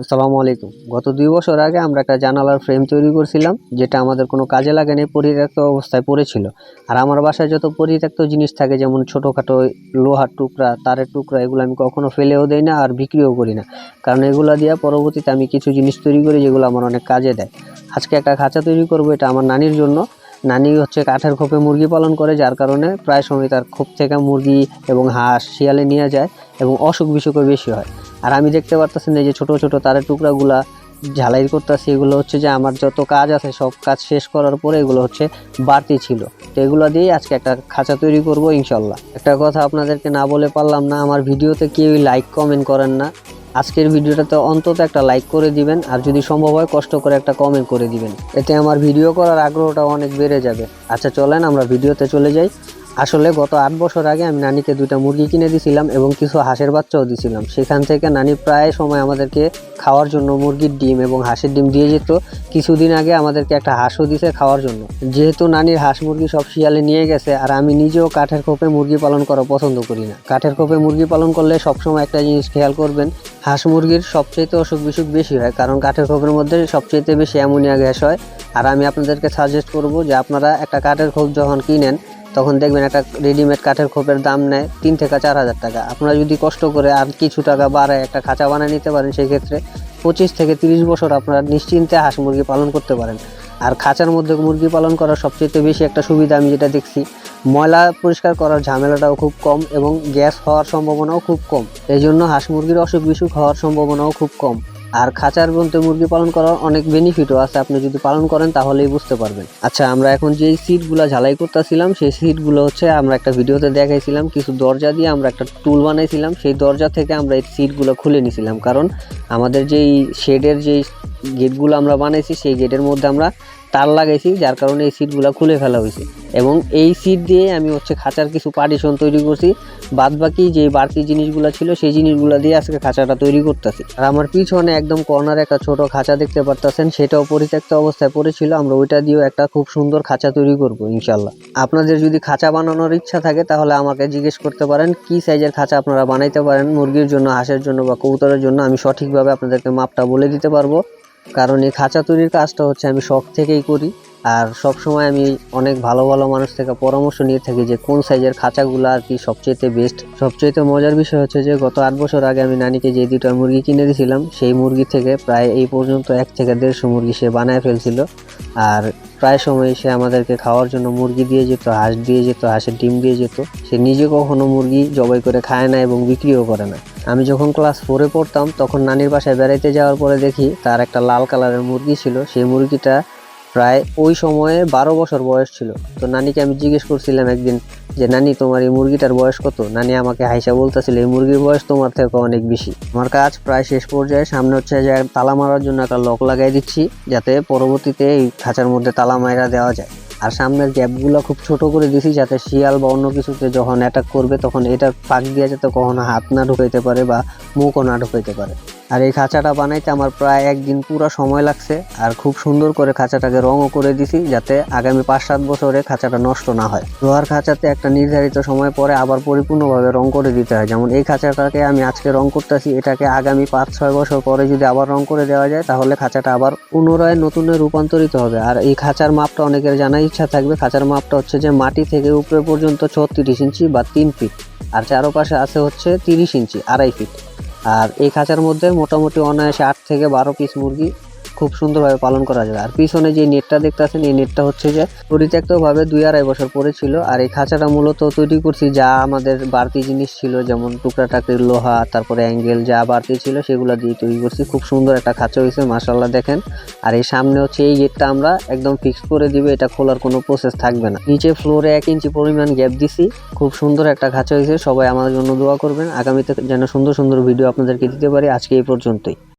আসসালামু আলাইকুম। গত দুই বছর আগে আমরা একটা জানালার ফ্রেম তৈরি করছিলাম, যেটা আমাদের কোনো কাজে লাগেনি, পরিত্যক্ত অবস্থায় পড়েছিল। আর আমার বাসায় যত পরিত্যক্ত জিনিস থাকে, যেমন ছোটোখাটো লোহার টুকরা, তারের টুকরা, এগুলো আমি কখনো ফেলেও দেই না আর বিক্রিও করি না। কারণ এগুলো দিয়ে পরবর্তীতে আমি কিছু জিনিস তৈরি করি, যেগুলো আমার অনেক কাজে দেয়। আজকে একটা খাঁচা তৈরি করব, এটা আমার নানির জন্য। নানি হচ্ছে কাঠের খোপে মুরগি পালন করে, যার কারণে প্রায় সময় তার খোপ থেকে মুরগি এবং হাঁস শিয়ালে নিয়ে যায় এবং অসুখ বিসুখও বেশি হয়। আর আমি দেখতে পারতেছেন এই যে ছোট ছোট তারের টুকরাগুলা ঝালাই করতেছি, এগুলো হচ্ছে যে আমার যত কাজ আছে, সব কাজ শেষ করার পরে এগুলো হচ্ছে বাড়তি ছিল। তো এগুলো দিয়েই আজকে একটা খাঁচা তৈরি করব ইনশাল্লাহ। একটা কথা আপনাদেরকে না বলে পারলাম না, আমার ভিডিওতে কেউই লাইক, কমেন্ট করেন না। আজকের ভিডিওটাতে অন্তত একটা লাইক করে দিবেন, আর যদি সম্ভব হয় কষ্ট করে একটা কমেন্ট করে দিবেন। এতে আমার ভিডিও করার আগ্রহটা অনেক বেড়ে যাবে। আচ্ছা চলেন আমরা ভিডিওতে চলে যাই। আসলে গত আট বছর আগে আমি নানিকে দুইটা মুরগি কিনে দিয়েছিলাম এবং কিছু হাঁসের বাচ্চাও দিয়েছিলাম সেখান থেকে নানি প্রায় সময় আমাদেরকে খাওয়ার জন্য মুরগির ডিম এবং হাঁসের ডিম দিয়ে যেত। কিছুদিন আগে আমাদেরকে একটা হাঁসও দিছে খাওয়ার জন্য। যেহেতু নানির হাঁস মুরগি সব শিয়ালে নিয়ে গেছে আর আমি নিজেও কাঠের খোপে মুরগি পালন করা পছন্দ করি না। কাঠের খোপে মুরগি পালন করলে সবসময় একটা জিনিস খেয়াল করবেন, হাঁস মুরগির সবচেয়ে অসুখ বিসুখ বেশি হয় কারণ কাঠের খোপের মধ্যে সবচেয়ে বেশি অ্যামোনিয়া গ্যাস হয়। আর আমি আপনাদেরকে সাজেস্ট করব যে আপনারা একটা কাঠের খোপ যখন কিনেন তখন দেখবেন একটা রেডিমেড কাঠের খোপের দাম নেয় তিন থেকে চার হাজার টাকা। আপনারা যদি কষ্ট করে আর কিছু টাকা বাড়ায় একটা খাঁচা বানিয়ে নিতে পারেন সেই ক্ষেত্রে পঁচিশ থেকে তিরিশ বছর আপনারা নিশ্চিন্তে হাঁস মুরগি পালন করতে পারেন। আর খাঁচার মধ্যে মুরগি পালন করার সবচেয়ে বেশি একটা সুবিধা আমি যেটা দেখছি, ময়লা পরিষ্কার করার ঝামেলাটাও খুব কম এবং গ্যাস হওয়ার সম্ভাবনাও খুব কম। এই জন্য হাঁস মুরগির অসুখ বিসুখ হওয়ার সম্ভাবনাও খুব কম। আর খাঁচার বলতে মুরগি পালন করার অনেক বেনিফিটও আছে, আপনি যদি পালন করেন তাহলেই বুঝতে পারবেন। আচ্ছা আমরা এখন যে সিটগুলো ঝালাই করতেছিলাম, সেই সিটগুলো হচ্ছে আমরা একটা ভিডিওতে দেখাইছিলাম, কিছু দরজা দিয়ে আমরা একটা টুল বানাইছিলাম, সেই দরজা থেকে আমরা এই সিটগুলো খুলে নিছিলাম। কারণ আমাদের যেই শেডের যেই গেটগুলো আমরা বানাইছি, সেই গেটের মধ্যে আমরা তার লাগাইছি, যার কারণে এই সিটগুলো খুলে ফেলা হয়েছে এবং এই সিট দিয়ে আমি হচ্ছে খাঁচার কিছু পার্টিশন তৈরি করছি। বাদ বাকি যে বাড়তি জিনিসগুলো ছিল, সেই জিনিসগুলো দিয়ে আজকে খাঁচাটা তৈরি করতেছি। আর আমার পিছনে একদম কর্নারে একটা ছোট খাঁচা দেখতে পারতেছেন, সেটাও পরিত্যক্ত অবস্থায় পড়েছিল। আমরা ওইটা দিয়েও একটা খুব সুন্দর খাঁচা তৈরি করব ইনশাল্লাহ আপনাদের যদি খাঁচা বানানোর ইচ্ছা থাকে, তাহলে আমাকে জিজ্ঞেস করতে পারেন, কি সাইজের খাঁচা আপনারা বানাইতে পারেন, মুরগির জন্য, হাঁসের জন্য বা কবুতরের জন্য, আমি সঠিকভাবে আপনাদেরকে মাপটা বলে দিতে পারব। কারণ এই খাঁচা তৈরির কাজটা হচ্ছে আমি শখ থেকেই করি। আর সব সময় আমি অনেক ভালো ভালো মানুষ থেকে পরামর্শ নিয়ে থাকি যে কোন সাইজের খাঁচাগুলো আর কি সবচেয়ে বেস্ট সবচেয়ে মজার বিষয় হচ্ছে যে গত আট বছর আগে আমি নানিকে যে দুটো মুরগি কিনে দিয়েছিলাম, সেই মুরগি থেকে প্রায় এই পর্যন্ত এক থেকে দেড়শো মুরগি সে বানায় ফেলছিল। আর প্রায় সময় সে আমাদেরকে খাওয়ার জন্য মুরগি দিয়ে যেত, হাঁস দিয়ে যেত, হাঁসের ডিম দিয়ে যেত। সে নিজে কখনো মুরগি জবাই করে খায় না এবং বিক্রিও করে না। আমি যখন ক্লাস ফোরে পড়তাম, তখন নানির বাসায় বেড়াইতে যাওয়ার পরে দেখি তার একটা লাল কালারের মুরগি ছিল। সেই মুরগিটা প্রায় ওই সময়ে বারো বছর বয়স ছিল। তো নানিকে আমি জিজ্ঞেস করছিলাম একদিন যে, নানি, তোমার এই মুরগিটার বয়স কত? নানি আমাকে হাইসা বলতেছিল, এই মুরগির বয়স তোমার থেকে অনেক বেশি। আমার কাজ প্রায় শেষ পর্যায়ে, সামনে হচ্ছে যে তালা মারার জন্য একটা লক লাগাই দিচ্ছি, যাতে পরবর্তীতে এই খাঁচার মধ্যে তালা মাইরা দেওয়া যায়। আর সামনের গ্যাপগুলো খুব ছোট করে দিছি, যাতে শিয়াল বা অন্য কিছুতে যখন অ্যাটাক করবে, তখন এটার ফাঁক দিয়ে যাতে কখনো হাত না ঢুকাইতে পারে বা মুখও না ঢুকাইতে পারে। আর এই খাঁচাটা বানাইতে আমার প্রায় একদিন পুরো সময় লাগছে। আর খুব সুন্দর করে খাঁচাটাকে রঙও করে দিছি, যাতে আগামী পাঁচ সাত বছরে খাঁচাটা নষ্ট না হয়। লোহার খাঁচাতে একটা নির্ধারিত সময় পরে আবার পরিপূর্ণভাবে রং করে দিতে হয়। যেমন এই খাঁচাটাকে আমি আজকে রং করতেছি, এটাকে আগামী পাঁচ ছয় বছর পরে যদি আবার রং করে দেওয়া যায়, তাহলে খাঁচাটা আবার পুনরায় নতুনে রূপান্তরিত হবে। আর এই খাঁচার মাপটা অনেকের জানার ইচ্ছা থাকবে। খাঁচার মাপটা হচ্ছে যে মাটি থেকে উপরে পর্যন্ত ছত্রিশ ইঞ্চি বা তিন ফিট, আর চারোপাশে আছে হচ্ছে তিরিশ ইঞ্চি, আড়াই ফিট। আর এই খাঁচার মধ্যে মোটামুটি অনায়াসে আট থেকে বারো পিস মুরগি খুব সুন্দরভাবে পালন করা যাবে আর পিছনে যে নেটটা দেখতেছেন এই নেটটা হচ্ছে যে পরিত্যক্তভাবে দুই আড়াই বছর পরে ছিল। আর এই খাঁচাটা মূলত তৈরি করছি যা আমাদের বাড়তি জিনিস ছিল, যেমন টুকরা লোহা, তারপরে অ্যাঙ্গেল যা বাড়তি ছিল সেগুলো দিয়ে তৈরি করছি। খুব সুন্দর একটা খাঁচা হয়েছে মাসাল্লাহ দেখেন। আর এই সামনে হচ্ছে এই গেটটা আমরা একদম ফিক্স করে দিবে, এটা খোলার কোনো প্রসেস থাকবে না। নিচে ফ্লোরে এক ইঞ্চি পরিমাণ গ্যাপ দিছি। খুব সুন্দর একটা খাঁচা হয়েছে, সবাই আমাদের জন্য দোয়া করবেন। আগামীতে যেন সুন্দর সুন্দর ভিডিও আপনাদেরকে দিতে পারি, আজকে এই পর্যন্তই।